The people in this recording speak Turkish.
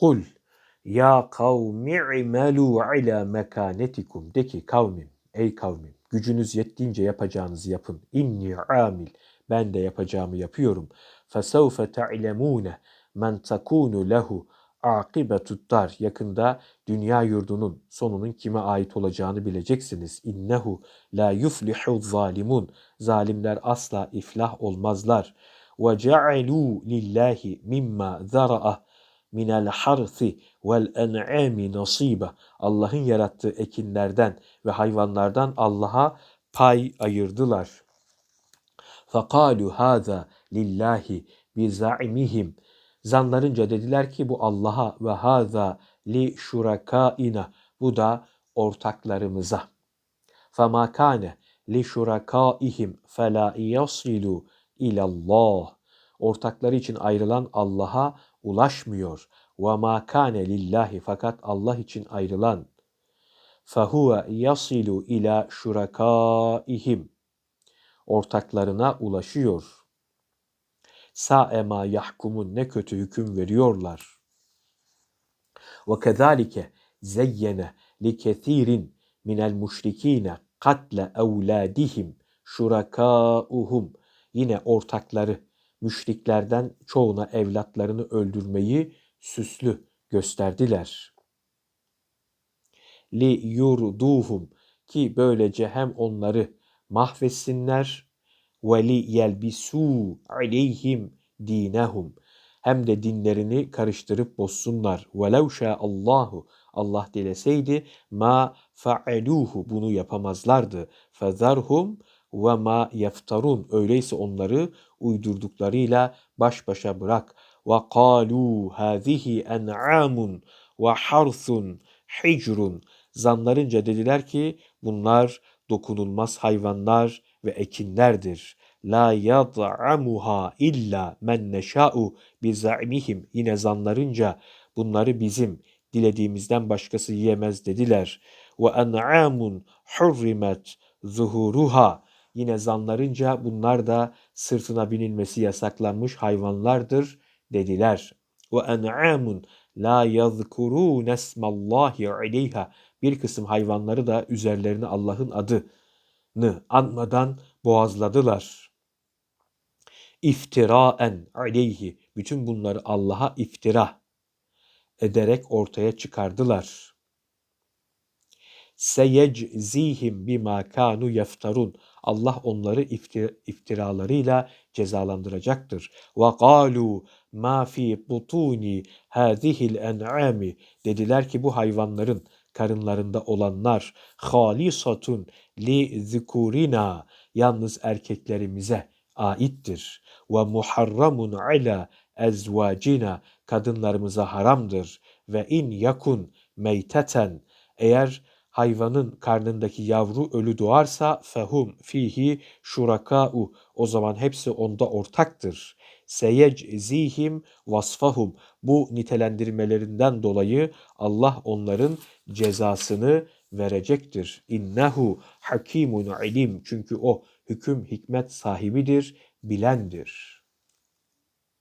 Kul ya kavmi i'melu ala mekanetikum de ki kavmim ey kavmim gücünüz yettiğince yapacağınızı yapın. İnni amil ben de yapacağımı yapıyorum. Fesevfe ta'lemune men takunu lehu akibetut dar. Yakında dünya yurdunun sonunun kime ait olacağını bileceksiniz. İnnehu la yuflihu zalimun. Zalimler asla iflah olmazlar. Ve ce'alû lillahi mimma zara'ah minel harsi vel en'ami nasiba. Allah'ın yarattığı ekinlerden ve hayvanlardan Allah'a pay ayırdılar. Fakalu haza lillahi bi za'imihim. Zanlarınca dediler ki bu Allah'a ve haza li şurakaina. Bu da ortaklarımıza. Fema kane li şurakaihim fela yasilu ilallah. Ortakları için ayrılan Allah'a ulaşmıyor. Ma kane lillahi fakat Allah için ayrılan fehuve yasilu ila şurakaihim ortaklarına ulaşıyor. Sa'e ma yahkumun ne kötü hüküm veriyorlar. Ve kezalike zeyyene li kethirin minel müşrikine katle evladihim şurakauhum yine ortakları müşriklerden çoğuna evlatlarını öldürmeyi süslü gösterdiler. Li yurduhum ki böylece hem onları mahvetsinler ve li yelbisu aleyhim dinehum hem de dinlerini karıştırıp bozsunlar. Velev Allahu Allah dileseydi ma fa'aluhu bunu yapamazlardı. Fezerhum ve ma yeftarun öyleyse onları uydurduklarıyla baş başa bırak. Ve kalu hazihi en'amun ve harsun hicrun zanlarınca dediler ki bunlar dokunulmaz hayvanlar ve ekinlerdir. La yad'amuha illa men neşa'u bi za'mihim yine zanlarınca bunları bizim dilediğimizden başkası yiyemez dediler. Ve en'amun hurrimet zuhuruha yine zanlarınca bunlar da sırtına binilmesi yasaklanmış hayvanlardır dediler. Ve en'amun la yazkurun esmallahi aleyha bir kısım hayvanları da üzerlerine Allah'ın adını anmadan boğazladılar. İftiraen aleyhi bütün bunları Allah'a iftira ederek ortaya çıkardılar. Seyeczihim bima kanu yeftarun. Allah onları iftiralarıyla cezalandıracaktır. Ve kalu ma fi butuni hadihil en'ami dediler ki bu hayvanların karınlarında olanlar halisatun li zikurina yalnız erkeklerimize aittir. Ve muharramun ala ezvacina kadınlarımıza haramdır. Ve in yakun meyteten eğer hayvanın karnındaki yavru ölü doğarsa fehum fihi şuraka'u o zaman hepsi onda ortaktır. Seyeczihim vasfahum bu nitelendirmelerinden dolayı Allah onların cezasını verecektir. İnnehu hakimun ilim çünkü o hüküm hikmet sahibidir, bilendir.''